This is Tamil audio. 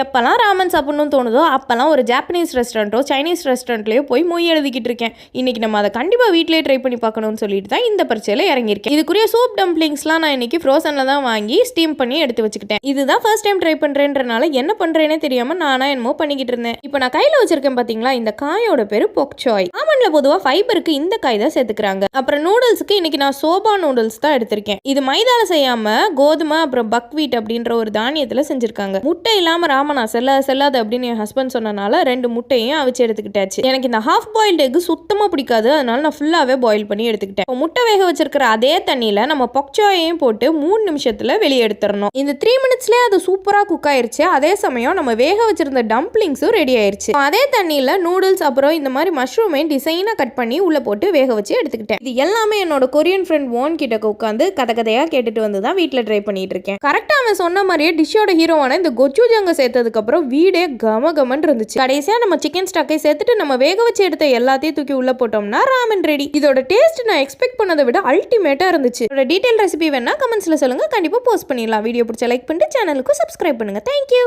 எப்போல்லாம் ராமன் சாப்பிடணும்னு தோணுதோ அப்போல்லாம் ஒரு ஜாப்பனீஸ் ரெஸ்டாரண்ட்டோ சைனீஸ் ரெஸ்டாரண்ட்லேயோ போய் மொய் எழுதிக்கிட்டு இருக்கேன். இன்னைக்கு நம்ம அதை கண்டிப்பாக வீட்டிலே ட்ரை பண்ணி பார்க்கணும்னு சொல்லிட்டு தான் இந்த பரிச்சையில் இறங்கியிருக்கேன். இதுக்குரிய சூப் டம்ப்ளிங்ஸ்லாம் நான் இன்னைக்கு ஃப்ரோசனில் தான் வாங்கி ஸ்டீம் பண்ணி எடுத்து வச்சுக்கிட்டேன். இதுதான் ஃபர்ஸ்ட் டைம் ட்ரை பண்ணுறேன்றனால என்ன பண்ணுறேனே தெரியாமல் நானாக என்னமோ பண்ணிக்கிட்டு இருந்தேன். இப்போ நான் கையில் வச்சுருக்கேன் பார்த்தீங்களா இந்த காயோட பேர் பொக்சாய் ஆமன்ல பொதுவாக ஃபைபருக்கு இந்த காய் தான் சேர்த்துக்கிறாங்க. அப்புறம் நூடுல்ஸுக்கு இன்னைக்கு நான் சோபா நூடுல்ஸ் தான் எடுத்திருக்கேன். இது மைதால செய்யாமல் கோதுமை அப்புறம் பக்வீட் அப்படின்ற ஒரு தானியத்தில் செஞ்சுருக்காங்க. முட்டை இல்லாமல் ராமனா செல்ல செல்லாது அப்படின்னு என் ஹஸ்பண்ட் சொன்னனால ரெண்டு முட்டையும் அவிச்சு எடுத்துக்கிட்டாச்சு. எனக்கு இந்த ஹாஃப் பாயில்டு எக் சுத்தமாக பிடிக்காது. அதனால நான் ஃபுல்லாகவே பாயில் பண்ணி எடுத்துக்கிட்டேன். இப்போ முட்டை வேக வச்சிருக்கிற அதே தண்ணியில் நம்ம பொக்சாயையும் போட்டு மூணு நிமிஷத்தில் வெளியே எடுத்துடணும். இந்த த்ரீ மினிட்ஸ்லேயே அது சூப்பராக குக் ஆயிடுச்சு அதே சமயம் நம்ம வேக வச்சிருந்த டம்ப்ளிங்ஸும் ரெடி ஆயிடுச்சு அதே தண்ணியில் நூடுல்ஸ் அப்புறம் இந்த மாதிரி மஷ்ரூமையும் டிசைனாக கட் பண்ணி உள்ளே போட்டு வேக வச்சு எடுத்துக்கிட்டேன். இது எல்லாமே என்னோட கொரியன் ஃப்ரெண்ட் ஓன் கிட்ட உட்காந்து கதை கதையாக கேட்டுட்டு வந்து தான் வீட்டில் ட்ரை பண்ணிட்டு இருக்கேன். கரெக்டாக அவன் சொன்ன மாதிரியே டிஷ்ஷோட ஹீரோவான இந்த கொச்சுஜங்க சேர்த்ததுக்கு அப்புறம் வீடே கம கமன்னு இருந்துச்சு. கடைசியாக நம்ம சிக்கன் ஸ்டாக்கை சேர்த்துட்டு நம்ம வேக வச்சு எடுத்த எல்லாத்தையும் தூக்கி உள்ளே போட்டோம்னா ராமன் ரெடி இதோட டேஸ்ட் நான் எக்ஸ்பெக்ட் பண்ணதை விட அல்டிமேட்டாக இருந்துச்சு. இதோட டீட்டெயில் ரெசிபி வேணா கமெண்ட்ஸில் சொல்லுங்க. கண்டிப்பாக போஸ்ட் பண்ணிடலாம். வீடியோ பிடிச்ச லைக் பண்ணிட்டு சேனலுக்கு சப்ஸ்கிரைப் பண்ணுங்க. தேங்க்யூ